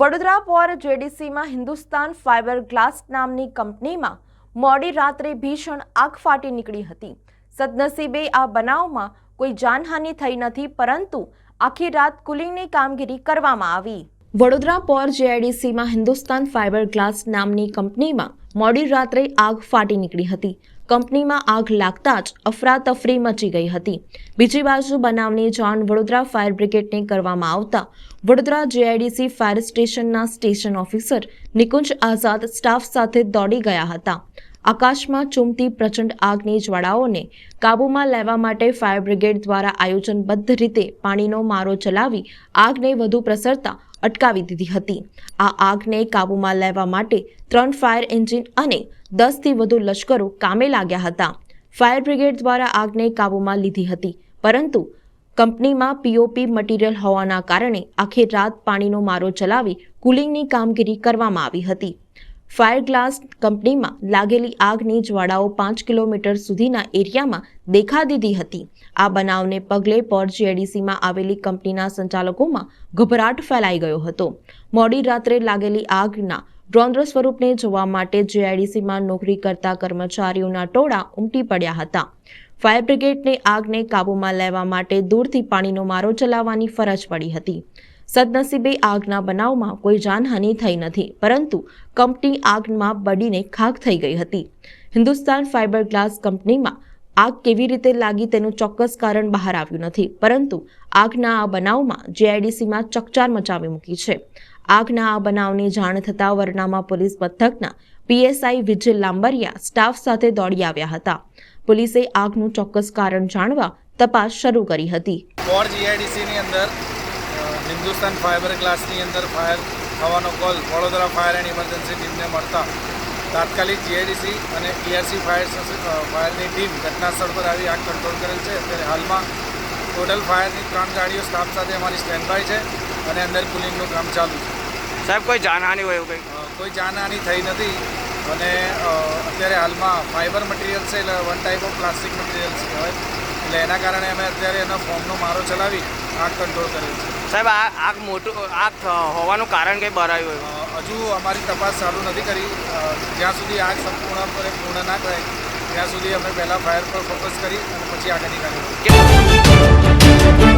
વડોદરા પોર જેડીસીમાં Hindustan fibre glass નામની કંપનીમાં મોડી રાત્રે ભીષણ આગ ફાટી નીકળી હતી. સદનસીબે આ બનાવમાં કોઈ જાનહાનિ થઈ નથી, પરંતુ આખી રાત કુલિંગની કામગીરી કરવામાં આવી. વડોદરા પોર જેઆઈડીસીમાં હિન્દુસ્તાન ફાઇબર ગ્લાસ નામની કંપનીમાં મોડી રાત્રે આગ ફાટી નીકળી હતી. કંપનીમાં આગ લાગતા જ અફરાતફરી મચી ગઈ હતી. બીજી બાજુ બનાવની જાણ વડોદરા ફાયર બ્રિગેડને કરવામાં આવતા વડોદરા જીઆઈડીસી ફાયર સ્ટેશનના station officer Nikunj Azad staff સાથે દોડી ગયા હતા. આકાશમાં ચૂમતી પ્રચંડ આગની જ્વાળાઓને કાબૂમાં લેવા માટે ફાયર બ્રિગેડ દ્વારા આયોજનબદ્ધ રીતે પાણીનો મારો ચલાવી આગને વધુ પ્રસરતા અટકાવી દીધી હતી. આ આગને કાબૂમાં લેવા માટે ત્રણ ફાયર એન્જિન અને દસથી વધુ લશ્કરો કામે લાગ્યા હતા. ફાયર બ્રિગેડ દ્વારા આગને કાબૂમાં લીધી હતી, પરંતુ કંપનીમાં પીઓપી મટીરીયલ હોવાના કારણે આખી રાત પાણીનો મારો ચલાવી કુલિંગની કામગીરી કરવામાં આવી હતી. ફાયર ગ્લાસ કંપનીમાં લાગેલી આગની જ્વાળાઓ પાંચ કિલોમીટર સુધીના એરિયામાં દેખા દીધી હતી. આ બનાવને પગલે પર જીઆઈડીસીમાં આવેલી કંપનીના સંચાલકોમાં ગભરાટ ફેલાઈ ગયો હતો. મોડી રાત્રે લાગેલી આગના રૌદ્ર સ્વરૂપને જોવા માટે જીઆઈડીસીમાં નોકરી કરતા કર્મચારીઓના ટોળા ઉમટી પડ્યા હતા. ફાયર બ્રિગેડને આગને કાબૂમાં લેવા માટે દૂરથી પાણીનો મારો ચલાવવાની ફરજ પડી હતી. સદનસીબે આગના બનાવમાં કોઈ જાનહાનિ થઈ નથી, પરંતુ કંપની આગમાં બળીને ખાખ થઈ ગઈ હતી. હિન્દુસ્તાન ફાઇબર ગ્લાસ કંપનીમાં આગ કેવી રીતે લાગી તેનું ચોક્કસ કારણ બહાર આવ્યું નથી, પરંતુ આગના આ બનાવમાં જેઆઈડીસીમાં ચકચાર મચાવી મૂકી છે. આગના આ બનાવની જાણ થતાં વરનામા પોલીસ મથકના પીએસઆઈ વિજય લાંબરિયા સ્ટાફ સાથે દોડી આવ્યા હતા. પોલીસે આગનું ચોક્કસ કારણ જાણવા તપાસ શરૂ કરી હતી. હિન્દુસ્તાન ફાઇબર ગ્લાસની અંદર ફાયર થવાનો call Vadodara fire and emergency ટીમને મળતા તાત્કાલિક જીઆઈડીસી અને પીઆરસી ફાયર ફાયરની ટીમ ઘટના સ્થળ પર આવી આગ કંટ્રોલ કરેલ છે. અત્યારે હાલમાં ટોટલ ફાયરની ત્રણ ગાડીઓ સ્ટાફ સાથે અમારી સ્ટેન્ડ બાય છે અને અંદર કુલિંગનું કામ ચાલુ છે. સાહેબ કોઈ જાનહાની હોય એવું કંઈ? કોઈ જાનહાની થઈ નથી અને અત્યારે હાલમાં ફાઇબર મટીરિયલ છે એટલે one type of plastic materials કહેવાય એટલે એના કારણે અમે અત્યારે એનો ફોર્મનો મારો ચલાવી આગ કંટ્રોલ કરેલ છે. સાહેબ આ આગ મોટું આગ હોવાનું કારણ કંઈ બરાયું હોય? હજુ અમારી તપાસ ચાલુ નથી કરી. જ્યાં સુધી આગ સંપૂર્ણપણે પૂર્ણ ના થાય ત્યાં સુધી અમે પહેલાં ફાયર પર ફોકસ કરી અને પછી આગળની કાર્યવાહી.